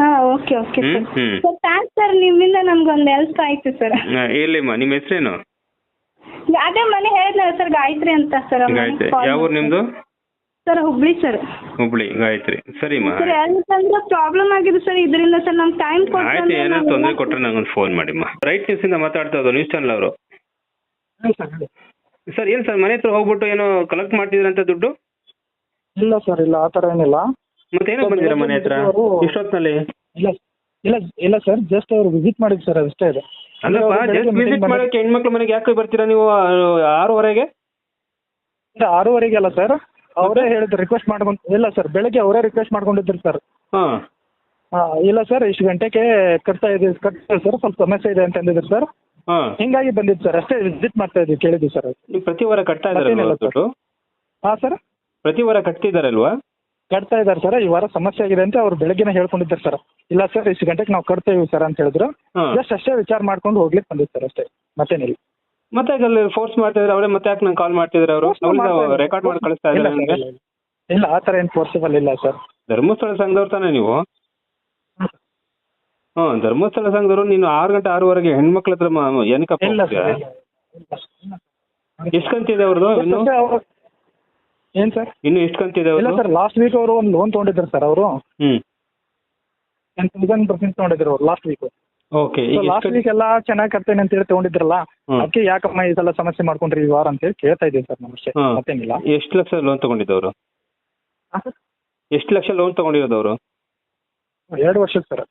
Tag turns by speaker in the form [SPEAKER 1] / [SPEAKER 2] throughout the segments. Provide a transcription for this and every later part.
[SPEAKER 1] ಹಾ okay okay
[SPEAKER 2] hmm
[SPEAKER 1] sir
[SPEAKER 2] hmm.
[SPEAKER 1] Sir thanks sir ನಿಮ್ಮಿಂದ ನಮ್ಗೊಂದು ಹೆಲ್ಪ್ ಆಯ್ತು ಸರ್
[SPEAKER 2] ಹಾ, ಇರ್ಲಿಮ್ಮ ನಿಮ್ಮ ಹೆಸರೇನು?
[SPEAKER 1] ಅದೇ ಮನೆ ಹೇಳಿದ್ನಲ್ಲ ಸರ್ ಗಾಯತ್ರಿ ಅಂತ ಸರ್
[SPEAKER 2] ಗಾಯತ್ರಿ. ಯಾವ ಊರು ನಿಮ್ದು?
[SPEAKER 1] Sir Hubli sir
[SPEAKER 2] Hubli Gayatri. ಸರಿಮ್ಮ
[SPEAKER 1] sir ಯಾಕಂದ್ರೆ ಪ್ರಾಬ್ಲಮ್ ಆಗಿದೆ ಸರ್ ಇದರಿಂದ ಸರ್ ನಮ್ಗೆ ಟೈಮ್
[SPEAKER 2] ಆಯ್ತು ಏನಾದ್ರು ತೊಂದರೆ ಕೊಟ್ಟರೆ ನಂಗೊಂದು ಫೋನ್ ಮಾಡಿಮ್ಮ ರೈಟ್ ಇಂದ ಮಾತಾಡ್ತಾ ಇರೋದು ನ್ಯೂಸ್ ಚಾನಲ್ ಅವರು. ಸರ್ ಏನ್ ಸರ್ ಮನೆ ಹತ್ರ ಹೋಗ್ಬಿಟ್ಟು ಏನೋ ಕಲೆಕ್ಟ್ ಮಾಡ್ತಿದ್ರಂತ ದುಡ್ಡು?
[SPEAKER 3] ಇಲ್ಲ ಸರ್ ಇಲ್ಲ ಆ ಥರ ಏನಿಲ್ಲ.
[SPEAKER 2] ಮತ್ತೆ ಏನಕ್ಕೆ ಬಂದಿರ ಮನೆ ಹತ್ರ?
[SPEAKER 3] ಇಲ್ಲ ಇಲ್ಲ ಇಲ್ಲ ಸರ್ ಜಸ್ಟ್ ಅವ್ರು ವಿಸಿಟ್ ಮಾಡಿದ್ ಸರ್ ಅಷ್ಟೇ
[SPEAKER 2] ಅಲ್ಲಪ್ಪ ಜಸ್ಟ್ ವಿಸಿಟ್ ಮಾಡಕ್ಕೆ ಹೆಣ್ಮಕ್ಳು ಮನೆಗೆ ಯಾಕೆ ಬರ್ತೀರಾ ನೀವು ಆರೂವರೆಗೆ?
[SPEAKER 3] ಇಲ್ಲ ಆರೂವರೆಗೆ ಅಲ್ಲ ಸರ್ ಅವರೇ ಹೇಳಿದ್ರು ರಿಕ್ವೆಸ್ಟ್ ಮಾಡ್ಕೊಂಡು ಇಲ್ಲ ಸರ್ ಬೆಳಗ್ಗೆ ಅವರೇ ರಿಕ್ವೆಸ್ಟ್ ಮಾಡ್ಕೊಂಡಿದ್ರು ಸರ್.
[SPEAKER 2] ಹಾಂ.
[SPEAKER 3] ಹಾ ಇಲ್ಲ ಸರ್ ಇಷ್ಟು ಗಂಟೆಗೆ ಕಟ್ತಾ ಇದೆ ಕಟ್ತಾ ಸರ್ ಸ್ವಲ್ಪ ಸಮಸ್ಯೆ ಇದೆ ಅಂತ ಅಂದಿದ್ರು ಸರ್.
[SPEAKER 2] ಹಾಂ.
[SPEAKER 3] ಹಿಂಗಾಗಿ ಬಂದಿದ್ದು ಸರ್ ಅಷ್ಟೇ ವಿಸಿಟ್ ಮಾಡ್ತಾ ಇದ್ವಿ ಕೇಳಿದ್ವಿ ಸರ್.
[SPEAKER 2] ಪ್ರತಿ ವಾರ ಕಟ್ತಾ ಇದ್ದಾರೆ
[SPEAKER 3] ಹಾ ಸರ್.
[SPEAKER 2] ದುಡ್ಡು?
[SPEAKER 3] ಹಾಂ ಸರ್?
[SPEAKER 2] ಪ್ರತಿ ವಾರ ಕಟ್ತಿದಾರಲ್ವಾ?
[SPEAKER 3] ಕಟ್ತಾ ಇದ್ದಾರೆ ಸರ್ ಈ ವಾರ ಸಮಸ್ಯೆ ಆಗಿದೆ ಅಂತ ಅವ್ರು ಬೆಳಗ್ಗೆನೇ ಹೇಳ್ಕೊಂಡಿದ್ದಾರೆ ಸರ್. ಇಲ್ಲ ಸರ್ ಇಷ್ಟು ಗಂಟೆಗೆ ನಾವು ಕಟ್ತೇವೆ ಸರ್ ಅಂತ ಹೇಳಿದ್ರು. ಜಸ್ಟ್ ಅಷ್ಟೇ ವಿಚಾರ ಮಾಡ್ಕೊಂಡು ಹೋಗ್ಲಿಕ್ಕೆ ಬಂದಿದ್ದು ಸರ್ ಅಷ್ಟೇ. ಮತ್ತೇನಿಲ್ಲ
[SPEAKER 2] ಮತ್ತೆ ಅಲ್ಲಿ ಫೋರ್ಸ್ ಮಾಡ್ತಿದ್ರೆ ಅವರೇ ಮತ್ತೆ ಯಾಕೆ ನಂಗೆ ಕಾಲ್ ಮಾಡ್ತಿದ್ರೆ ಅವರು?
[SPEAKER 3] Force ಮಾಡ್ತಾ ಇಲ್ಲ.
[SPEAKER 2] ರೆಕಾರ್ಡ್ ಮಾಡಿ ಕಳಿಸ್ತಾ
[SPEAKER 3] ಇಲ್ಲ
[SPEAKER 2] ಇದ್ದಾರೆ
[SPEAKER 3] ಇಲ್ಲ, ಇಲ್ಲ. ಇಲ್ಲ. ಆ ತರ ಏನು ಫೋರ್ಸಿಬಲ್ ಇಲ್ಲ ಸರ್.
[SPEAKER 2] ಧರ್ಮಸ್ಥಳ ಸಂಘದವ್ರು ತಾನೇ ನೀವು? ಹ್ಮ್. ಧರ್ಮಸ್ಥಳ ಸಂಘದವರು ನೀನು ಆರು ಗಂಟೆ ಆರೂವರೆಗೆ ಹೆಣ್ಮಕ್ಳ ಹತ್ರ ಮ- ಎಷ್ಟು
[SPEAKER 3] ಇಲ್ಲ
[SPEAKER 2] ಇದೆ
[SPEAKER 3] ಸರ್. ಇಲ್ಲ.
[SPEAKER 2] ಎಷ್ಟು ಕಂತಿದೆ ಅವ್ರದ್ದು ಇನ್ನು?
[SPEAKER 3] ಏನ್ ಸರ್?
[SPEAKER 2] ಇನ್ನು ಎಷ್ಟು ಕಂತಿದೆ
[SPEAKER 3] ಇಲ್ಲ ಸರ್ ಲಾಸ್ಟ್ ವೀಕ್ ಅವರು ಒಂದು ಲೋನ್ ತೊಗೊಂಡಿದ್ರು ಸರ್ ಅವರು.
[SPEAKER 2] ಹ್ಮ್.
[SPEAKER 3] ಟೆನ್ ತೌಸಂಡ್ ಪರ್ಸೆಂಟ್ ತೊಗೊಂಡಿದ್ರು ಅವ್ರು ಲಾಸ್ಟ್ ವೀಕ್
[SPEAKER 2] ಓಕೆ ಈಗ
[SPEAKER 3] ಲಾಸ್ಟ್ ವೀಕ್ ಎಲ್ಲ ಚೆನ್ನಾಗಿ ಕಟ್ತೇನೆ ಅಂತ ಹೇಳಿ ತಗೊಂಡಿದ್ರಲ್ಲ. ಅದಕ್ಕೆ ಯಾಕಮ್ಮ ಈ ಸಲ ಸಮಸ್ಯೆ ಮಾಡ್ಕೊಂಡ್ರಿ ಈ ವಾರ ಅಂತ ಹೇಳಿ ಕೇಳ್ತಾ ಇದ್ದೀನಿ ಸರ್ ನಮ್ಮ ಅಷ್ಟೇ
[SPEAKER 2] ಹ್ಮ್.
[SPEAKER 3] ಮತ್ತೇನಿಲ್ಲ.
[SPEAKER 2] ಎಷ್ಟು ಲಕ್ಷ ಲೋನ್ ತಗೊಂಡಿದ್ದವರು ಎಷ್ಟು ಲಕ್ಷ ಲೋನ್ ತಗೊಂಡಿರೋದು ಅವರು?
[SPEAKER 3] ಎರಡು ವರ್ಷ ಸರ್.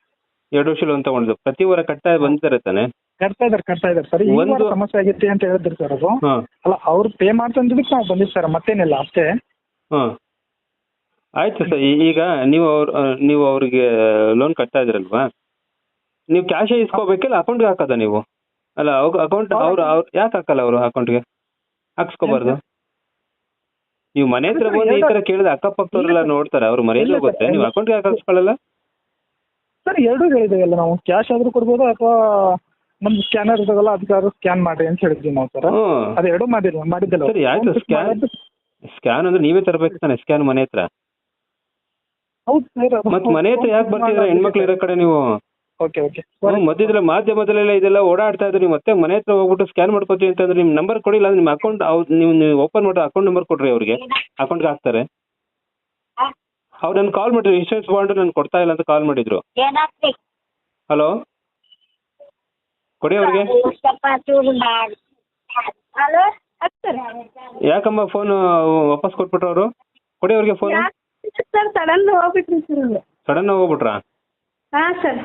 [SPEAKER 2] ಎರಡು ವರ್ಷ ಲೋನ್ ತಗೊಂಡಿದ್ದು ಪ್ರತಿ ವಾರ ಕಟ್ಟ ಬಂದಿದ್ದಾರೆ ತಾನೆ?
[SPEAKER 3] ಕಟ್ತಾ ಇದಾರೆ ಕಟ್ತಾ ಇದಾರೆ ಸರ್ ಈ ವಾರ
[SPEAKER 2] ಒಂದು-
[SPEAKER 3] ಸಮಸ್ಯೆ ಆಗಿತ್ತು ಅಂತ ಹೇಳಿದ್ರು ಸರ್ ಅದು.
[SPEAKER 2] ಹಾಂ.
[SPEAKER 3] ಅಲ್ಲ ಅವ್ರು ಪೇ ಮಾಡ್ತಂದಿದ್ದಕ್ಕೆ ನಾವು ಬಂದಿದ್ದು ಸರ್ ಮತ್ತೇನಿಲ್ಲ ಅಷ್ಟೇ.
[SPEAKER 2] ಹಾಂ. ಆಯ್ತು ಸರ್ ಈಗ ನೀವು ಅವ್ರ ಆ, ನೀವು ಅವ್ರಿಗೆ ಲೋನ್ ಕಟ್ತಾ ಇದ್ರಲ್ವಾ? ನೀವು ಕ್ಯಾಶೇ ಇಸ್ಕೋಬೇಕಿಲ್ಲ ಅಕೌಂಟ್ಗೆ ಹಾಕೋದ ನೀವು? ಅಲ್ಲ ಅಕೌಂಟ್ ಅವ್ರು ಅವ್ರು ಯಾಕೆ ಹಾಕಲ್ಲ ಅವರು ಅಕೌಂಟ್ಗೆ ಹಾಕ್ಸ್ಕೋಬಾರ್ದು? ನೀವು ಮನೆ ಹತ್ರ ಬಂದು ಈ ತರ ಕೇಳಿದ್ರೆ ಅಕ್ಕಪಕ್ಕದವರೆಲ್ಲ ನೋಡ್ತಾರೆ ಅವ್ರ ಮರ್ಯಾದೆ ಹೋಗುತ್ತೆ ನೀವು. ಅಕೌಂಟ್ಗೆ ಹಾಕಿಸ್ಕೊಳ್ಳಲ್ಲ ಹಾಕ್ಸ್ಕೊಳ್ಳಲ್ಲ
[SPEAKER 3] ಸರ್ ಎರಡೂ ಹೇಳಿದ್ದೇವಲ್ಲ ನಾವು. ಕ್ಯಾಶ್ ಆದ್ರೂ ಕೊಡ್ಬೋದು ಅಥವಾ ನಮ್ದು ಸ್ಕ್ಯಾನರ್ ಇದಾವಲ್ಲ ಅದಕ್ಕಾದ್ರೂ ಸ್ಕ್ಯಾನ್ ಮಾಡಿ ಅಂತ ಹೇಳಿದ್ವಿ ನಾವು ಸರ್
[SPEAKER 2] ಹ್ಞೂ
[SPEAKER 3] ಅದು ಎರಡೂ ಮಾಡಿದ್ವಿ ಮಾಡಿದ್ದಿಲ್ಲ.
[SPEAKER 2] ಸರಿ, ಆಯ್ತು, ಸ್ಕ್ಯಾನ್ ಸ್ಕ್ಯಾನ್ ಅಂದ್ರೆ ನೀವೇ ತರಬೇಕು ತಾನೆ ಸ್ಕ್ಯಾನ್ ಮನೆ ಹತ್ರ?
[SPEAKER 3] ಹೌದು ಸರ್
[SPEAKER 2] ಮತ್ ಮನೆ ಹತ್ರ ಯಾಕೆ ಬರ್ತಿದ್ರ ಹೆಣ್ಮಕ್ಳು ಇರೋ ಕಡೆ ನೀವು?
[SPEAKER 3] ಓಕೆ ಓಕೆ
[SPEAKER 2] ಹ್ಮ್, ಮಧ್ಯದಲ್ಲಿ ಮಾಧ್ಯಮದಲ್ಲೆಲ್ಲ ಇದೆಲ್ಲ ಓಡಾಡ್ತಾ ಇದ್ರಿ ನೀವು ಮತ್ತೆ ಮನೆ ಹತ್ರ ಹೋಗ್ಬಿಟ್ಟು ಸ್ಕ್ಯಾನ್ ಮಾಡ್ಕೋತೀವಿ ಅಂತಂದ್ರೆ ನಿಮ್ ನಂಬರ್ ಕೊಡಿಲ್ಲ ನಿಮ್ ನಿಮ್ಮ ಅಕೌಂಟ್ ನೀವು ನೀವು ಓಪನ್ ಮಾಡೋ ಅಕೌಂಟ್ ನಂಬರ್ ಕೊಡ್ರಿ ಅವ್ರಿಗೆ. ಅಕೌಂಟ್ಗೆ ಹಾಕ್ತಾರೆ. ಅವ್ರು ನನ್ ಕಾಲ್ ಮಾಡಿದ್ರು ಇನ್ಶೂರೆನ್ಸ್ ಬಾಂಡ್ ನಾನು ಕೊಡ್ತಾ ಇಲ್ಲ ಅಂತ ಕಾಲ್ ಮಾಡಿದ್ರು. ಹಲೋ ಕೊಡಿ ಅವ್ರಿಗೆ. ಯಾಕಮ್ಮ ಫೋನ್ ವಾಪಸ್ ಕೊಟ್ಬಿಟ್ರು ಅವರು? ಕೊಡಿ ಅವ್ರಿಗೆ ಫೋನ್
[SPEAKER 1] ಸರ್ ಸಡನ್ ಹೋಗ್ಬಿಟ್ರಿ ಸರ್
[SPEAKER 2] ಸಡನ್ ಹೋಗ್ಬಿಟ್ರಾ?
[SPEAKER 1] ಹಾ ಸರ್.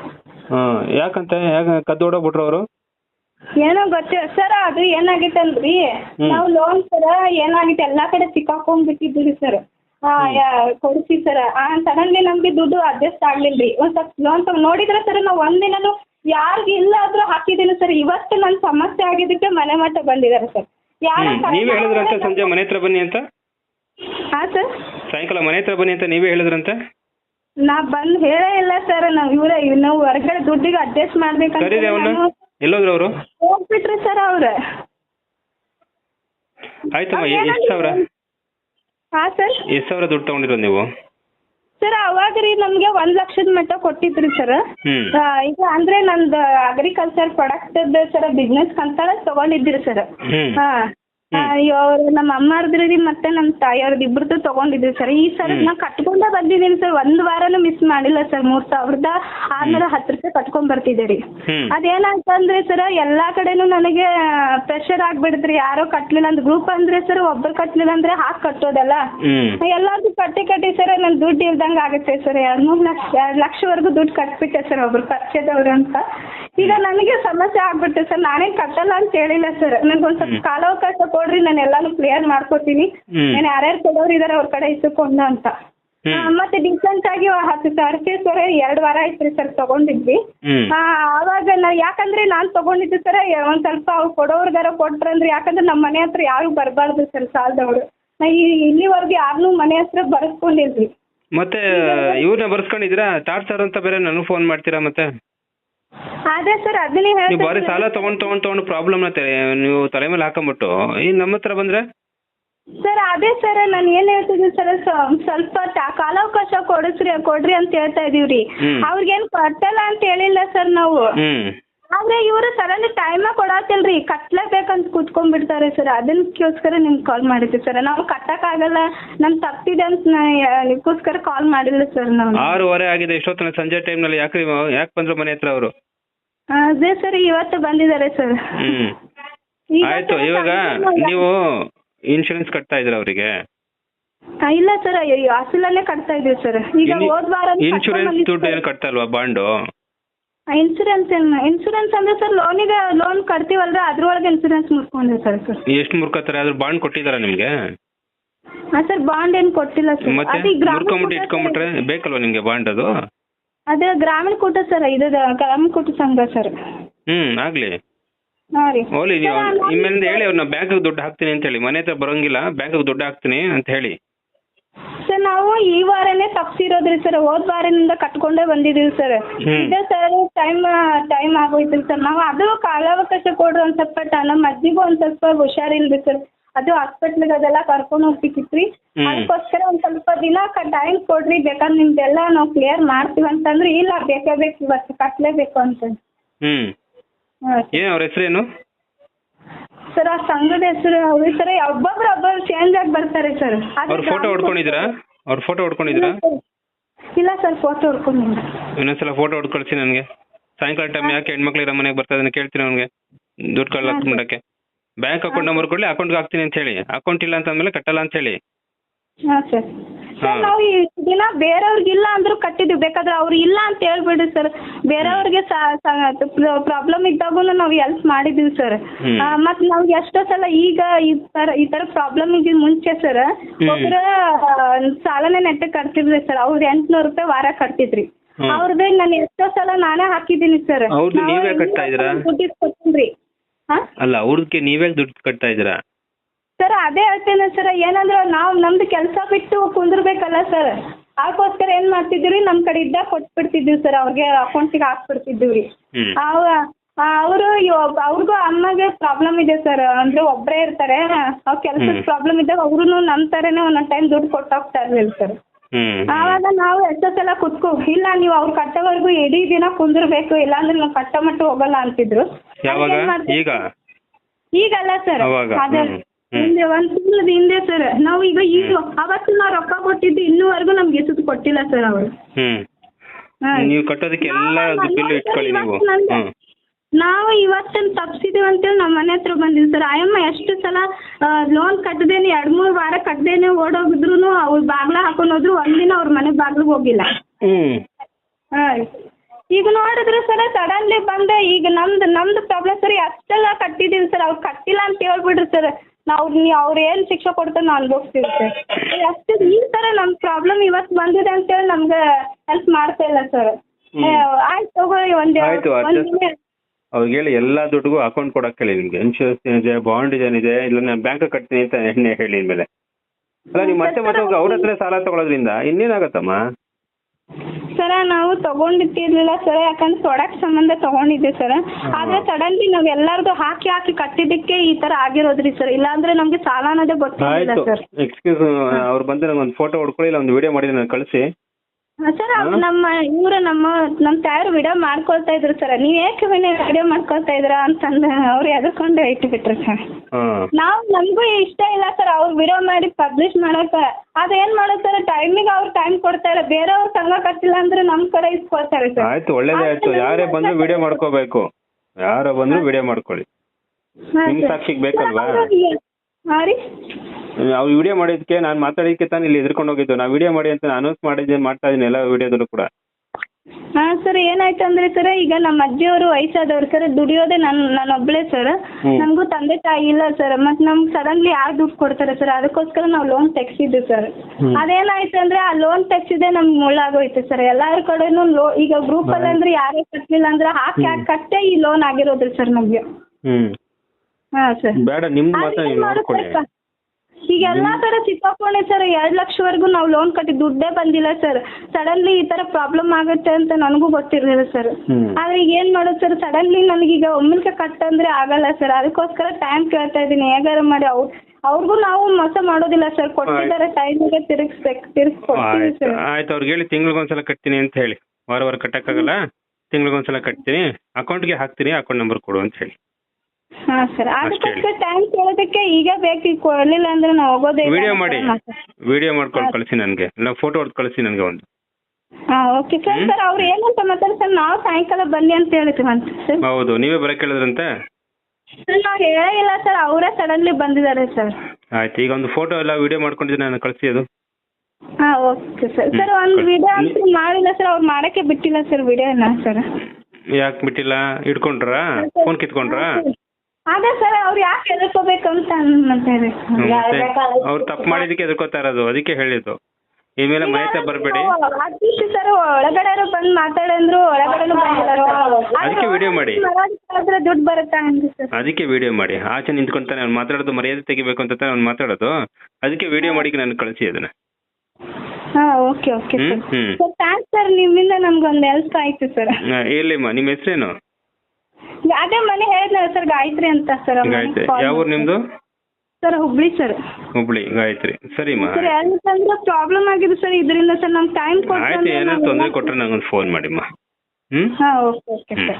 [SPEAKER 2] ಹ್ಮ್ ಯಾಕಂತೆ? ಯಾಕೆ ಕದ್ದು ಓಡೋಗ್ಬಿಟ್ರು ಅವರು?
[SPEAKER 1] ಏನೋ ಗೊತ್ತಿಲ್ಲ ಸರ್ ಅದು ಏನಾಗಿತ್ತು
[SPEAKER 2] ಅಲ್ರಿ
[SPEAKER 1] ನಾವು ಲೋನ್ ಸರ ಏನಾಗಿತ್ತು ಎಲ್ಲಾ ಕಡೆ ಸಿಕ್ಕಾಕೊಂಡ್ಬಿಟ್ಟಿದ್ವಿ ಸರ್. ಕೊಡ್ಸಿ ಸರ್. ಸಡನ್ಲಿ ನಮ್ಗೆ ದುಡ್ಡು ಅಡ್ಜಸ್ಟ್ ಆಗ್ಲಿಲ್ರಿ. ಒಂದ್ ಸ್ವಲ್ಪ ಲೋನ್ ತಗೊಂಡ್ ನೋಡಿದ್ರೆ ಸರ್ ನಾವು ಒಂದಿನನು ಯಾರಿಗೂ ಇಲ್ಲ ಆದ್ರೂ ಹಾಕಿದ್ದೀನಿ ಸರ್. ಇವತ್ತು ನನ್ ಸಮಸ್ಯೆ ಆಗಿದ್ದಕ್ಕೆ ಮನೆ ಮಟ್ಟ ಬಂದಿದ್ದಾರೆ ಸರ್. ಯಾರು
[SPEAKER 2] ಹ್ಮ್ ನೀವೇ ಹೇಳಿದ್ರಂತೆ ಸಂಜೆ ಮನೆ ಹತ್ರ ಬನ್ನಿ ಅಂತ?
[SPEAKER 1] ಹಾ ಸರ್.
[SPEAKER 2] ಸಾಯಂಕಾಲ ಮನೆ ಹತ್ರ ಬನ್ನಿ ಅಂತ ನೀವೇ ಹೇಳಿದ್ರಂತೆ?
[SPEAKER 1] ನಾ ಬಂದ್ ಹೇಳೇ ಇಲ್ಲ ಸರ್. ನಾವ್ ಇವ್ರೆ ನಾವು ಹೊರಗಡೆ ದುಡ್ಡಿಗೆ ಅಡ್ಜಸ್ಟ್ ಮಾಡ್ಬೇಕಂತ
[SPEAKER 2] ಕರೀರಿ ಅವನ್ನ
[SPEAKER 1] ನಾನು
[SPEAKER 2] ಎಲ್ಲೋದ್ರು ಅವರು?
[SPEAKER 1] ಹೋಗ್ಬಿಟ್ರಿ ಸರ್ ಅವ್ರ.
[SPEAKER 2] ಆಯ್ತಮ್ಮ ಎಷ್ಟು ಸಾವಿರ?
[SPEAKER 1] ಹಾ ಸರ್.
[SPEAKER 2] ಎಷ್ಟು ಸಾವಿರ ದುಡ್ಡು ತಗೊಂಡಿರೋದು ನೀವು?
[SPEAKER 1] ಸರ್ ಅವಾಗ ರೀ ನಮ್ಗೆ ಒಂದ್ ಲಕ್ಷದ ಮಟ್ಟ ಕೊಟ್ಟಿದ್ರಿ ಸರ್.
[SPEAKER 2] ಹ್ಮ್.
[SPEAKER 1] ಈಗ ಅಂದ್ರೆ ನಂದು ಅಗ್ರಿಕಲ್ಚರ್ ಪ್ರಾಡಕ್ಟ್ ಸರ್ ಬಿಸ್ನೆಸ್ ಅಂತ ತಗೊಂಡಿದ್ರಿ ಸರ್.
[SPEAKER 2] ಹ್ಮ್.
[SPEAKER 1] ಹಾ. ಅವ್ರು ನಮ್ಮ ಅಮ್ಮಾರ್ದ್ರಿ ಮತ್ತೆ ನಮ್ಮ ತಾಯಿಯವ್ರದ್ದು ಇಬ್ರದ್ದು ತಗೊಂಡಿದ್ವಿ ಸರ್. ಈ ಸರ್
[SPEAKER 2] ಹ್ಮ್.
[SPEAKER 1] ನಾ ಕಟ್ಕೊಂಡೇ ಬಂದಿದ್ದೀನಿ ಸರ್. ಒಂದ್ ವಾರನೂ ಮಿಸ್ ಮಾಡಿಲ್ಲ ಸರ್. ಮೂರ್ ಸಾವಿರದ ಆರ್ನೂರ ಹತ್ತು ರೂಪಾಯಿ ಕಟ್ಕೊಂಡ್ ಬರ್ತಿದ್ದೆ ರೀ. ಅದೇನಾಯ್ತು ಅಂದ್ರೆ ಸರ್ ಎಲ್ಲಾ ಕಡೆನೂ ನನಗೆ ಪ್ರೆಷರ್ ಆಗ್ಬಿಡ್ತ್ರಿ. ಯಾರೋ ಕಟ್ಲಿಲ್ಲ ಅಂದ್ರೆ ಗ್ರೂಪ್ ಅಂದ್ರೆ ಸರ್ ಒಬ್ರು ಕಟ್ಲಿಲ್ಲ ಅಂದ್ರೆ ಹಾಕ್ ಕಟ್ಟೋದಲ್ಲ. ಎಲ್ಲಾರ್ದು ಕಟ್ಟಿ ಕಟ್ಟಿ ಸರ್ ನನ್ ದುಡ್ಡು ಇಲ್ದಂಗ ಆಗುತ್ತೆ ಸರ್. ಎರಡ್ ಮೂರ್ ಲಕ್ಷ ಎರಡ್ ಲಕ್ಷವರೆಗೂ ದುಡ್ಡು ಕಟ್ಬಿಟ್ಟೆ ಸರ್ ಒಬ್ರು ಪರಿಚಯದವ್ರು ಅಂತ. ಈಗ ನನಗೆ ಸಮಸ್ಯೆ ಆಗ್ಬಿಟ್ಟೆ ಸರ್. ನಾನೇ ಕಟ್ಟಲ್ಲ ಅಂತ ಹೇಳಿಲ್ಲ ಸರ್. ನನ್ಗೊಂದ್ ಸ್ವಲ್ಪ ಕಾಲಾವಕಾಶ ಕೊಡ್ರಿ ನಾನು ಎಲ್ಲಾನು ಕ್ಲಿಯರ್ ಮಾಡ್ಕೊತೀನಿ. ನಾನು ಯಾರ್ಯಾರು ಕೊಡೋರು ಇದಾರೆ ಅವ್ರ ಕಡೆ ಇಟ್ಟುಕೊಂಡು ಅಂತ. ಆ, ಮತ್ತೆ ಡಿಸೆಂಟ್ ಆಗಿ ಹತ್ತು ಸಾವಿರ ಸರ್ ಎರಡ್ ವಾರ ಆಯ್ತು ಸರ್ ತಗೊಂಡಿದ್ವಿ.
[SPEAKER 2] ಹ್ಮ್.
[SPEAKER 1] ಆ, ಆವಾಗ ನಾ ಯಾಕಂದ್ರೆ ನಾನ್ ತಗೊಂಡಿದ್ದೆ ಸರ್ ಒಂದ್ ಸ್ವಲ್ಪ ಅವ್ರು ಕೊಡೋರ್ಗಾರ ಕೊಟ್ರಂದ್ರೆ ಯಾಕಂದ್ರೆ ನಮ್ಮ ಮನೆ ಹತ್ರ ಯಾರು ಬರಬಾರ್ದು ಸರ್ ಸಾಲದವ್ರು. ನಾ ಈ ಇಲ್ಲಿವರೆಗೂ ಯಾರನ್ನೂ ಮನೆ ಹತ್ರ ಬರ್ಸ್ಕೊಂಡಿಲ್ರಿ.
[SPEAKER 2] ಮತ್ತೆ ಇವ್ರನ್ನ ಬರ್ಸ್ಕೊಂಡಿದ್ದೀರಾ? ಟಾರ್ ಸರ್ ಅಂತ ಬೇರೆ ನನಗೆ ಫೋನ್ ಮಾಡ್ತೀರಾ ಮತ್ತೆ?
[SPEAKER 1] ಅದೇ ಸರ್ ಅದನ್ನೇ
[SPEAKER 2] ನೀವು ಬಾರಿ ಸಾಲ ತಗೊಂಡ್ ತಗೊಂಡ್ ತಗೊಂಡು ಪ್ರಾಬ್ಲಮ್ ನೀವು ತಲೆ ಮೇಲೆ ಹಾಕೊಂಬಿಟ್ಟು. ಈ ನಮ್ಮ ಹತ್ರ ಬಂದ್ರೆ?
[SPEAKER 1] ಸರ್ ಅದೇ ಸರ್ ನಾನು ಏನ್ ಹೇಳ್ತಿದ್ದೀನಿ ಸರ್ ಸ್ವಲ್ಪ ಟ- ಕಾಲಾವಕಾಶ ಕೊಡಿಸ್ರಿ ಕೊಡ್ರಿ ಅಂತ ಹೇಳ್ತಾ ಇದೀವ್ರಿ.
[SPEAKER 2] ಹ್ಮ್.
[SPEAKER 1] ಅವ್ರಿಗೇನ್ ಕಟ್ಟಲ್ಲ ಅಂತ ಹೇಳಿಲ್ಲ ಸರ್ ನಾವು.
[SPEAKER 2] ಹ್ಮ್.
[SPEAKER 1] ಆದ್ರೆ ಇವರು ಸಡನ್ಲಿ ಟೈಮ ಕೊಡತ್ತಿಲ್ರಿ ಕಟ್ಲೇಬೇಕಂತ ಕೂತ್ಕೊಂಡ್ಬಿಡ್ತಾರೆ ಸರ್ ಅದಕ್ಕೋಸ್ಕರ ನಿಮ್ಗೆ ಕಾಲ್ ಮಾಡಿದ್ವಿ ಸರ್ ನಾವು ಕಟ್ಟಕ್ಕಾಗಲ್ಲ ನನ್ ತಪ್ಪಿದೆ ಅಂತ ಅದಕ್ಕೋಸ್ಕರ ಕಾಲ್ ಮಾಡಿಲ್ಲ ಸರ್ ನಾವು
[SPEAKER 2] ಆರೂವರೆ ಆಗಿದೆ ಇಷ್ಟೊತ್ತಿನ ಸಂಜೆ ಟೈಮ್ನಲ್ಲಿ ಯಾಕೆ ಯಾಕೆ ಬಂದ್ರು ಮನೆ ಹತ್ರ ಅವರು?
[SPEAKER 1] ಅದೇ ಸರ್ ಇವತ್ತು ಬಂದಿದ್ದಾರೆ ಸರ್
[SPEAKER 2] ಹ್ಮ್. ಆಯ್ತು ಇವಾಗ ನೀವು ಇನ್ಶೂರೆನ್ಸ್ ಕಟ್ತಾ ಇದ್ರ ಅವರಿಗೆ?
[SPEAKER 1] ಇಲ್ಲ ಸರ್ ಅಸಲಲ್ಲೇ ಕಟ್ತಾ ಇದೀವಿ ಸರ್ ಈಗ ಹೋದ್ ವಾರ
[SPEAKER 2] ಇನ್ಶೂರೆನ್ಸ್ ದುಡ್ಡು ಏನು ಕಟ್ತಾ ಇಲ್ವಾ ಬಾಂಡು?
[SPEAKER 1] ಇನ್ಸೂರೆನ್ಸ್ ಏನು ಇನ್ಸೂರೆನ್ಸ್ ಅಂದ್ರೆ ಸರ್ ಲೋನಿಗೆ ಲೋನ್ ಕಟ್ತೀವಲ್ರಿ ಅದ್ರೊಳಗೆ ಇನ್ಸೂರೆನ್ಸ್ ಮುಟ್ಕೊಂಡಿವಿ ಸರ್ ಸರ್
[SPEAKER 2] ಎಷ್ಟು ಮುರ್ಕೋತಾರೆ ಅದ್ರ ಬಾಂಡ್ ಕೊಟ್ಟಿದಾರ ನಿಮ್ಗೆ?
[SPEAKER 1] ಹಾಂ ಸರ್ ಬಾಂಡ್ ಏನ್ ಕೊಟ್ಟಿಲ್ಲ ಸರ್
[SPEAKER 2] ಮತ್ತೆ
[SPEAKER 1] ಅದು ಗ್ರಾಮೀಣ
[SPEAKER 2] ಮುರ್ಕೊಂಬಿಟ್ಟು ಇಟ್ಕೊಂಬಿಟ್ರೆ ಬೇಕಲ್ವಾ ನಿಮ್ಗೆ ಬಾಂಡ್ ಅದು?
[SPEAKER 1] ಅದೇ ಗ್ರಾಮೀಣ ಕೂಟ ಸರ್ ಇದು ಗ್ರಾಮೀಣ ಕೂಟ ಸಂಘ ಸರ್
[SPEAKER 2] ಹ್ಮ್ ಆಗ್ಲಿ.
[SPEAKER 1] ಹಾಂ ರೀ.
[SPEAKER 2] ಓಲಿ ನೀವು ಇನ್ಮೇಲಿಂದ ಹೇಳಿ ಅವ್ರನ್ನ ಬ್ಯಾಂಕಿಗೆ ದುಡ್ಡು ಹಾಕ್ತೀನಿ ಅಂತ ಹೇಳಿ. ಮನೆ ಹತ್ರ ಬರೋಂಗಿಲ್ಲ ಬ್ಯಾಂಕಿಗೆ ದುಡ್ಡು ಹಾಕ್ತೀನಿ ಅಂತ ಹೇಳಿ.
[SPEAKER 1] ಸರ್ ನಾವು ಈ ವಾರನೇ ತಪ್ಸಿರೋದ್ರಿ ಸರ್ ಹೋದ್ ವಾರದಿಂದ ಕಟ್ಕೊಂಡೇ ಬಂದಿದೀವಿ ಸರ್
[SPEAKER 2] ಹ್ಮ್.
[SPEAKER 1] ಇದೆ ಸರ್ ಟೈಮ್ ಟೈಮ್ ಆಗೋಯ್ತು ಸರ್ ನಾವು ಅದು ಕಾಲಾವಕಾಶ ಕೊಡ್ರಿ ಒಂದ್ ಸ್ವಲ್ಪ ಟ- ನಮ್ಮ ಅಜ್ಜಿಗೂ ಒಂದ್ ಸ್ವಲ್ಪ ಹುಷಾರಿಲ್ರಿ ಸರ್ ಅದು ಹಾಸ್ಪಿಟ್ಲಿಗೆ ಅದೆಲ್ಲ ಕರ್ಕೊಂಡು ಹೋಗ್ಬೇಕಿತ್ರಿ
[SPEAKER 2] ಹ್ಮ್.
[SPEAKER 1] ಅದಕ್ಕೋಸ್ಕರ ಒಂದ್ ಸ್ವಲ್ಪ ದಿನ ಟೈಮ್ ಕೊಡ್ರಿ. ಬೇಕಾದ್ರೆ ನಿಮ್ದೆಲ್ಲ ನಾವು ಕ್ಲಿಯರ್ ಮಾಡ್ತೀವಿ ಅಂತಂದ್ರೆ ಇಲ್ಲ ಬೇಕೇ ಬೇಕು ಇವತ್ತು ಕಟ್ಲೇಬೇಕು ಅಂತ.
[SPEAKER 2] ಹ್ಮ್.
[SPEAKER 1] ಹಾಂ
[SPEAKER 2] ಏನ್ ಅವ್ರ ಹೆಸರೇನು?
[SPEAKER 1] ಸರ್ ಆ ಸಂಘದ ಹೆಸರು ಅವ್ರ ಸರ್. ಒಬ್ಬೊಬ್ರು ಒಬ್ಬರು ಚೇಂಜ್ ಆಗಿ ಬರ್ತಾರೆ ಸರ್.
[SPEAKER 2] ಅವ್ರ ಫೋಟೋ ಹೊಡ್ಕೊಂಡಿದ್ದೀರಾ? ಅವ್ರ ಫೋಟೋ ಹೊಡ್ಕೊಂಡಿದ್ದೀರಾ?
[SPEAKER 1] ಇಲ್ಲ ಸರ್. ಫೋಟೋ ಹೊಡ್ಕೊಂಡಿಲ್ಲ.
[SPEAKER 2] ಇನ್ನೊಂದ್ಸಲ ಫೋಟೋ ಹೊಡ್ ಕಳಿಸಿ ನನಗೆ. ಸಾಯಂಕಾಲ ಟೈಮ್ ಯಾಕೆ ಹೆಣ್ಮಕ್ಳು ಇರೋ ಮನೆಗೆ ಬರ್ತಾ ಇದನ್ನ ಕೇಳ್ತೀನಿ ಅವ್ನಿಗೆ. ದುಡ್ಡು ಕಳ್ಳ ಮಾಡಕ್ಕೆ ಬ್ಯಾಂಕ್ ಅಕೌಂಟ್ ನಂಬರ್ ಕೊಡ್ಲಿ ಅಕೌಂಟ್ಗೆ ಹಾಕ್ತೀನಿ ಅಂತ ಹೇಳಿ. ಅಕೌಂಟ್ ಇಲ್ಲ ಅಂತ ಅಂದ್ಮೇಲೆ ಕಟ್ಟಲ್ಲ ಅಂತ ಹೇಳಿ.
[SPEAKER 1] ಹಾಂ ಸರ್. ಸರ್ ನಾವು ಇಷ್ಟು ದಿನ ಬೇರೆಯವ್ರಿಗೆ ಇಲ್ಲ ಅಂದ್ರೂ ಕಟ್ಟಿದ್ವಿ ಬೇಕಾದ್ರೆ ಅವ್ರು ಇಲ್ಲ ಅಂತ ಹೇಳ್ಬಿಡ್ರಿ ಸರ್. ಬೇರೆಯವ್ರಿಗೆ ಪ್ರಾಬ್ಲಮ್ ಇದ್ದಾಗೂ ನಾವು ಹೆಲ್ಪ್ ಮಾಡಿದ್ದೀವಿ ಸರ್.
[SPEAKER 2] ಹ್ಮ್.
[SPEAKER 1] ನಾವ್ ನಾವು ಎಷ್ಟೋ ಸಲ ಈಗ ಈ ತರ ಈ ಪ್ರಾಬ್ಲಮಿಗೆ ಮುಂಚೆ ಸರ್ ಒಬ್ಬರ ಸಾಲನೇ ನೆಟ್ಟ ಕಟ್ತಿದ್ರಿ ಸರ್. ಅವ್ರು ಎಂಟ್ನೂರು ರೂಪಾಯಿ ವಾರ ಕಟ್ತಿದ್ರಿ.
[SPEAKER 2] ಹ್ಮ್.
[SPEAKER 1] ಅವ್ರದ್ದು ನಾನು ಎಷ್ಟೋ ಸಲ ನಾನೇ ಹಾಕಿದ್ದೀನಿ ಸರ್.
[SPEAKER 2] ಅವ್ರ್ದು ನೀವೇ ಕಟ್ತಾ ಅಲ್ಲ ಅವ್ರಿಗೆ ನೀವೇ ದುಡ್ಡು ಕಟ್ತಾ ಇದ್ದೀರಾ?
[SPEAKER 1] ಸರ್ ಅದೇ ಹೇಳ್ತೇನೆ ಸರ್ ಏನಂದ್ರೆ ನಾವು ನಮ್ದು ಕೆಲಸ ಬಿಟ್ಟು ಕುಂದಿರ್ಬೇಕಲ್ಲ ಸರ್ ಅದಕ್ಕೋಸ್ಕರ ಏನು ಮಾಡ್ತಿದ್ವಿ ನಮ್ಮ ಕಡೆ ಇದ್ದಾಗ ಕೊಟ್ಬಿಡ್ತಿದ್ವಿ ಸರ್ ಅವ್ರಿಗೆ ಅಕೌಂಟಿಗೆ ಹಾಕ್ಬಿಡ್ತಿದ್ವಿ ರೀ
[SPEAKER 2] ಹ್ಮ್.
[SPEAKER 1] ಅವ ಅವರು ಅವ್ರಿಗೂ ಅಮ್ಮಗೆ ಪ್ರಾಬ್ಲಮ್ ಇದೆ ಸರ್ ಅಂದ್ರೆ ಒಬ್ಬರೇ ಇರ್ತಾರೆ ಅವ್ರ ಕೆಲಸದ
[SPEAKER 2] ಹ್ಮ್.
[SPEAKER 1] ಪ್ರಾಬ್ಲಮ್ ಇದ್ದಾಗ ಅವ್ರು ನಮ್ಮ ತರನೇ ಒಂದೊಂದು ಟೈಮ್ ದುಡ್ಡು ಕೊಟ್ಟೋಗ್ತಾ ಇರ್ಲಿಲ್ಲ ಸರ್
[SPEAKER 2] ಹ್ಮ್
[SPEAKER 1] ಆವಾಗ ನಾವು ಎಷ್ಟೋ ಸಲ ಕುತ್ಕೊ ಇಲ್ಲ ನೀವು ಅವ್ರು ಕಟ್ಟೋವರೆಗೂ ಇಡೀ ದಿನ ಕುಂದಿರ್ಬೇಕು ಇಲ್ಲಾಂದ್ರೆ ನಾವು ಕಟ್ಟೋ ಮಟ್ಟ ಹೋಗಲ್ಲ ಅಂತಿದ್ರು.
[SPEAKER 2] ಯಾವಾಗ?
[SPEAKER 1] ಅದಕ್ಕೇನ್?
[SPEAKER 2] ಈಗ?
[SPEAKER 1] ಈಗಲ್ಲ ಸರ್
[SPEAKER 2] ಅವಾಗ,
[SPEAKER 1] ಅದೇ.
[SPEAKER 2] ಹ್ಮ್.
[SPEAKER 1] ಹಿಂದೆ ಒಂದ್ ತಿಂಗಳದ ಹಿಂದೆ ಸರ್ ನಾವು ಈಗ ಈಗ ಅವತ್ತು ನಾವು ರೊಕ್ಕ ಕೊಟ್ಟಿದ್ದು ಇನ್ನೂವರೆಗೂ ನಮ್ಗೆ ಎಸೆದು ಕೊಟ್ಟಿಲ್ಲ ಸರ್ ಅವರು.
[SPEAKER 2] ಹ್ಮ್. ನೀವು ಕಟ್ಟೋದಕ್ಕೆ ಎಲ್ಲ ಬಿಲ್ ಇಟ್ಕೊಳ್ಳಿ ನೀವು. ಹ್ಮ್.
[SPEAKER 1] ನಾವು ಇವತ್ತನ್ನು ತಪ್ಸಿದೀವಿ ಅಂತೇಳಿ ನಮ್ಮ ಮನೆ ಹತ್ರ ಬಂದಿವಿ ಸರ್ ಆಯಮ್ಮ ಎಷ್ಟು ಸಲ ಲೋನ್ ಕಟ್ಟದೇನೆ ಎರಡ್ ಮೂರ್ ವಾರ ಕಟ್ಟದೇನೆ ಓಡೋಗಿದ್ರು ಅವ್ರ ಬಾಗ್ಲ ಹಾಕೊಂಡು ಹೋದ್ರು ಒಂದಿನ ಅವ್ರ ಮನೆ ಬಾಗ್ಲಿಗೆ ಹೋಗಿಲ್ಲ.
[SPEAKER 2] ಹ್ಮ್.
[SPEAKER 1] ಹಾಂ. ಈಗ ನೋಡಿದ್ರೆ ಸರ್ ಸಡನ್ಲಿ ಬಂದೆ. ಈಗ ನಮ್ದು ನಮ್ದು ಪ್ರಾಬ್ಲಮ್ ಸರ್ ಅಷ್ಟೆಲ್ಲ ಕಟ್ಟಿದೀವಿ ಸರ್ ಅವ್ರು ಕಟ್ಟಿಲ್ಲ ಅಂತ ಹೇಳ್ಬಿಡ್ರಿ ಸರ್ ನಾವು ಅವ್ರು ಏನು ಶಿಕ್ಷೆ ಕೊಡ್ತಾರೆ ನಾವು ಅನ್ಭವಿಸ್ತೀವಿ ಸರ್ ಅಷ್ಟು ಈ ತರ ನಮ್ಮ ಪ್ರಾಬ್ಲಮ್ ಇವತ್ತು ಬಂದಿದೆ ಅಂತ ಹೇಳಿ ನಮ್ಗೆ ಹೆಲ್ಪ್ ಮಾಡ್ತಾ ಇಲ್ಲ ಸರ್. ಆಯ್ತು ತಗೊಳ್ಳಿ ಒಂದು
[SPEAKER 2] ಆಯ್ತು, ಅವ್ರಿಗೆ ಹೇಳಿ ಎಲ್ಲ ದುಡ್ಡಿಗೂ ಅಕೌಂಟ್ ಕೊಡಕ್ಕೆ ಹೇಳಿ ನಿಮ್ಗೆ. ಇನ್ಶೂರೆನ್ಸ್ ಏನಿದೆ ಬಾಂಡ್ ಏನಿದೆ ಇಲ್ಲ ನಾನು ಬ್ಯಾಂಕ್ ಕಟ್ತೀನಿ ಅಂತ ಎಣ್ಣೆ ಹೇಳಿ ಮೇಲೆ. ಅಲ್ಲ ನೀವು ಮತ್ತೆ ಮತ್ತೆ ಅವ್ರ ಹತ್ರ ಸಾಲ ತಗೊಳೋದ್ರಿಂದ ಇನ್ನೇನಾಗತ್ತಮ್ಮ?
[SPEAKER 1] ಸರ ನಾವು ತಗೊಂಡಿದ್ದಿರ್ಲಿಲ್ಲ ಸರ್ ಯಾಕಂದ್ರೆ ಪ್ರಾಡಕ್ಟ್ ಸಂಬಂಧ ತಗೊಂಡಿದ್ದೆ ಸರ್. ಆದ್ರೆ ಸಡನ್ಲಿ ನಾವ್ ಎಲ್ಲಾರ್ದು ಹಾಕಿ ಹಾಕಿ ಕಟ್ಟಿದ್ದಕ್ಕೆ ಈ ತರ ಆಗಿರೋದ್ರಿ ಸರ್. ಇಲ್ಲಾಂದ್ರೆ ನಮ್ಗೆ ಸಾಲ ಅನ್ನೋದೇ ಗೊತ್ತಿರಲಿಲ್ಲ
[SPEAKER 2] ಆಯ್ತು.
[SPEAKER 1] ಸರ್.
[SPEAKER 2] ಎಕ್ಸ್ಕ್ಯೂಸ್ ಅವ್ರು ಬಂದು ನಂಗೆ ಒಂದು ಫೋಟೋ ಹೊಡ್ಕೊಳ್ಳಿ ಇಲ್ಲ ಒಂದು ವಿಡಿಯೋ ಮಾಡಿ ನನಗೆ ಕಳಿಸಿ.
[SPEAKER 1] ಸರ್ ಅವ್ರು ನಮ್ಮ ಇವ್ರು ನಮ್ಮ ನಮ್ಮ ತಾಯರು ವಿಡಿಯೋ ಮಾಡ್ಕೊಳ್ತಾ ಇದ್ರು ಸರ್. ನೀವ್ ಯಾಕೆ ವಿಡಿಯೋ ಮಾಡ್ಕೊಳ್ತಾ ಇದ್ರ ಅಂತಂದ ಅವ್ರು ಎದ್ಕೊಂಡು ಇಟ್ಬಿಟ್ರು ಸರ್.
[SPEAKER 2] ಹಾಂ.
[SPEAKER 1] ನಾವು ನಮಗೂ ಇಷ್ಟ ಇಲ್ಲ ಸರ್ ಅವ್ರು ವಿಡಿಯೋ ಮಾಡಿ ಪಬ್ಲಿಷ್ ಮಾಡೋಕೆ. ಅದೇನ್ ಮಾಡೋದು ಸರ್ ಟೈಮಿಗೆ ಅವ್ರು ಟೈಮ್ ಕೊಡ್ತಾರೆ ಬೇರೆಯವ್ರು ಕಟ್ಟಿಲ್ಲ ಅಂದ್ರೆ ನಮ್ ಕಡೆ ಇಸ್ಕೊಳ್ತಾರೆ ಸರ್.
[SPEAKER 2] ಆಯ್ತು ಒಳ್ಳೇದೇ ಆಯ್ತು. ಯಾರೇ ಬಂದ್ರು ವಿಡಿಯೋ ಮಾಡ್ಕೋಬೇಕು. ಯಾರೋ ಬಂದ್ರು ವಿಡಿಯೋ ಮಾಡ್ಕೊಳ್ಳಿ. ನಿಮ್
[SPEAKER 1] ಸರ್.
[SPEAKER 2] ಸಾಕ್ಷಿಗೆ ಬೇಕಲ್ವಾ?
[SPEAKER 1] ಹಾ
[SPEAKER 2] ವಿಡಿಯೋ ಮಾಡಿದ್ಕೆ ನಾನು ಮಾತಾಡಿದ್ಕೆ ತಾನು ಇಲ್ಲಿ ಎದ್ಕೊಂಡು ಹೋಗಿದ್ದು. ನಾವು ವಿಡಿಯೋ ಮಾಡಿ ಅಂತ ಅನೌನ್ಸ್ ಮಾಡಿದ್ದೀನಿ ಮಾಡ್ತಾ ಇದೀನಿ ಎಲ್ಲ ವಿಡಿಯೋದಲ್ಲೂ ಕೂಡ.
[SPEAKER 1] ಹಾ ಸರ್ ಏನಾಯ್ತು ಅಂದ್ರೆ ಸರ್ ಈಗ ನಮ್ಮ ಅಜ್ಜಿಯವರು ವಯಸ್ಸಾದವ್ರು ಸರ್ ದುಡಿಯೋದೇ ನನ್ ನಾನೊಬ್ಳೇ ಸರ್. ನಮಗೂ ತಂದೆ ತಾಯಿ ಇಲ್ಲ ಸರ್ ಮತ್ತೆ ನಮ್ಗೆ ಸಡನ್ಲಿ ಯಾರು ದುಡ್ಡು ಕೊಡ್ತಾರೆ ಸರ್ ಅದಕ್ಕೋಸ್ಕರ ನಾವು ಲೋನ್ ತೆಗ್ಸಿದ್ವಿ ಸರ್. ಅದೇನಾಯ್ತು ಅಂದ್ರೆ ಆ ಲೋನ್ ತೆಗ್ಸಿದೆ ನಮ್ಗೆ ಮುಳ್ಳಾಗೋಯ್ತು ಸರ್. ಎಲ್ಲಾರ ಕಡೆನೂ ಲೋ ಈಗ ಗ್ರೂಪ್ ಅಲ್ಲಿ ಅಂದ್ರೆ ಯಾರೇ ಕಟ್ಲಿಲ್ಲ ಅಂದ್ರೆ ಹಾಕಿ ಹಾಕಿ ಕಟ್ಟೆ ಈ ಲೋನ್ ಆಗಿರೋದ್ರಿ ಸರ್ ನಮ್ಗೆ.
[SPEAKER 2] ಹ್ಮ್.
[SPEAKER 1] ಹಾ ಸರ್.
[SPEAKER 2] ಬೇಡ ನಿಮ್ದು ಮಾತ್ರ ನೀವು ನೋಡ್ಕೊಳ್ಳಿ?
[SPEAKER 1] ಈಗ ಎಲ್ಲಾ ತರ ಸಿಕ್ಕಾಕೊಂಡೆ ಸರ್ ಎರಡ್ ಲಕ್ಷವರೆಗೂ ನಾವು ಲೋನ್ ಕಟ್ಟಿ ದುಡ್ಡೇ ಬಂದಿಲ್ಲ ಸರ್ ಸಡನ್ಲಿ ಈ ತರ ಪ್ರಾಬ್ಲಮ್ ಆಗುತ್ತೆ ಅಂತ ನನಗೂ ಗೊತ್ತಿರಲಿಲ್ಲ ಸರ್. ಆದ್ರೆ ಈಗ ಏನ್ ಮಾಡೋದು ಸರ್ ಸಡನ್ಲಿ ನನಗೀಗ ಒಮ್ಮಿಲ್ಕೆ ಕಟ್ ಅಂದ್ರೆ ಆಗಲ್ಲ ಸರ್ ಅದಕ್ಕೋಸ್ಕರ ಟೈಮ್ ಕೇಳ್ತಾ ಇದೀನಿ ಹೇಗಾರ ಮಾಡಿ ಅವ್ರು ಅವ್ರಿಗೂ ನಾವು ಮೋಸ ಮಾಡೋದಿಲ್ಲ ಸರ್ ಕೊಟ್ಟಿದ್ದಾರೆ ಟೈಮಿಗೆ ತಿರುಗಿಸ್ಬೇಕು ತಿರುಗಿಸ್ಕೊಡ್ತೀವಿ ಸರ್
[SPEAKER 2] ಆಯ್ತು. ಅವ್ರಿಗೆ ಹೇಳಿ ತಿಂಗಳಿಗೊಂದ್ಸಲ ಕಟ್ತೀನಿ ಅಂತ ಹೇಳಿ. ವಾರ ವಾರ ಕಟ್ಟಕ್ಕಾಗಲ್ಲ? ತಿಂಗಳಿಗೊಂದ್ಸಲ ಕಟ್ತೀನಿ. ಅಕೌಂಟ್ಗೆ ಹಾಕ್ತೀನಿ ಅಕೌಂಟ್ ನಂಬರ್ ಕೊಡು ಅಂತ ಹೇಳಿ.
[SPEAKER 1] ಹಾ ಸರ್. ಅದಕ್ಕೋಸ್ಕರ ಟೈಮ್ ಕೇಳೋದಕ್ಕೆ ಈಗ ಬೇಕು ಈಗ ಕೊಡಲಿಲ್ಲ ಅಂದ್ರೆ ನಾವು ಹೋಗೋದೇ ಇಲ್ಲ
[SPEAKER 2] ವಿಡಿಯೋ ಮಾಡಿ. ವಿಡಿಯೋ ಮಾಡ್ಕೊಂಡು ಕಳಿಸಿ ನನಗೆ. ಇಲ್ಲ ಫೋಟೋ ಹೊಡೆದು ಕಳಿಸಿ ನನಗೆ ಒಂದು.
[SPEAKER 1] ಹಾ ಓಕೆ ಸರ್
[SPEAKER 2] ಹ್ಮ್?
[SPEAKER 1] ಸರ್ ಅವ್ರು ಏನಂತ ಮಾತಾಡಿ ಸರ್ ನಾವು ಸಾಯಂಕಾಲ ಬನ್ನಿ ಅಂತ ಹೇಳ್ತೀವಂತೆ ಸರ್.
[SPEAKER 2] ಹೌದು ನೀವೇ ಬರಕ್ಕೆ ಹೇಳಿದ್ರಂತೆ?
[SPEAKER 1] ಸರ್ ನಾವು ಹೇಳೇ ಇಲ್ಲ ಸರ್ ಅವರೇ ಸಡನ್ಲಿ ಬಂದಿದ್ದಾರೆ ಸರ್.
[SPEAKER 2] ಆಯ್ತು ಈಗ ಒಂದು ಫೋಟೋ ಎಲ್ಲ ವಿಡಿಯೋ ಮಾಡ್ಕೊಂಡಿದ್ದೀನಿ ನಾನು ಕಳಿಸಿ ಅದು.
[SPEAKER 1] ಹಾ ಓಕೆ ಸರ್. ಸರ್
[SPEAKER 2] ಹ್ಮ್.
[SPEAKER 1] ಒಂದು ವಿಡಿಯೋ ಅಂತ ಮಾಡಿಲ್ಲ ಸರ್ ಅವ್ರು ಮಾಡಕ್ಕೆ ಬಿಟ್ಟಿಲ್ಲ ಸರ್ ವಿಡಿಯೋನ ಸರ್.
[SPEAKER 2] ಯಾಕೆ ಬಿಟ್ಟಿಲ್ಲ? ಇಟ್ಕೊಂಡ್ರಾ? ಫೋನ್ ಕಿತ್ಕೊಂಡ್ರಾ?
[SPEAKER 1] ಅದೇ ಸರ್ ಅವ್ರು ಯಾಕೆ ಹೆದರ್ಕೋಬೇಕು ಅಂತ ಅಂತಾರೆ
[SPEAKER 2] ಅವರು ತಪ್ಪು ಮಾಡಿದಕ್ಕೆ ಎದುರ್ಕೋತಾ ಇರೋದು ಅದಕ್ಕೆ ಹೇಳಿದ್ದು. ಇನ್ಮೇಲೆ ಮನೆ ಹತ್ರ ಬರಬೇಡಿ.
[SPEAKER 1] ಅಟ್ಲೀಸ್ಟ್ ಸರ್ ಒಳಗಡೆ ಬಂದು ಮಾತಾಡಂದ್ರು ಒಳಗಡೆನೂ
[SPEAKER 2] ಅದಕ್ಕೆ ವಿಡಿಯೋ ಮಾಡಿ.
[SPEAKER 1] ದುಡ್ಡು ಬರುತ್ತಾ
[SPEAKER 2] ಅದಕ್ಕೆ ವಿಡಿಯೋ ಮಾಡಿ. ಆಚೆ ನಿಂತ್ಕೊಂತಾನೆ ಅವ್ನು ಮಾತಾಡೋದು ಮರ್ಯಾದೆ ತೆಗಿಬೇಕು ಅಂತ ತಾನೆ ಅವ್ನು ಮಾತಾಡೋದು. ಅದಕ್ಕೆ ವಿಡಿಯೋ ಮಾಡಿ ನಾನು ಕಳಿಸಿ ಅದನ್ನ.
[SPEAKER 1] ಹಾ okay okay sir. Thanks sir ನಿಮ್ಮಿಂದ ನಮ್ಗೊಂದು ಹೆಲ್ಪ್ ಆಯ್ತು ಸರ್.
[SPEAKER 2] ಇರ್ಲಿಮ್ಮ ನಿಮ್ಮ ಹೆಸರೇನು?
[SPEAKER 1] ಅದೇ ಮನೆ ಹೇಳಿದ್ನಲ್ಲ ಸರ್ ಗಾಯತ್ರಿ ಅಂತ ಸರ್
[SPEAKER 2] ಗಾಯತ್ರಿ. ಯಾವ ಊರು ನಿಮ್ಮದು
[SPEAKER 1] ಸರ್ ಹುಬ್ಳಿ ಸರ್.
[SPEAKER 2] ಹುಬ್ಳಿ ಗಾಯತ್ರಿ. ಸರಿ
[SPEAKER 1] ಸರ್ ಯಾಕಂದ್ರೆ ಪ್ರಾಬ್ಲಮ್ ಆಗಿದೆ ಸರ್ ಇದರಿಂದ ಸರ್ ನಮ್ ಟೈಮ್
[SPEAKER 2] ಆಯ್ತು ಏನಾದ್ರು ತೊಂದರೆ ಕೊಟ್ಟರೆ ನಂಗೊಂದು ಫೋನ್ ಮಾಡಿಮ್ಮ ಹ್ಮ್?
[SPEAKER 1] ಹಾ ಓಕೆ ಓಕೆ ಸರ್.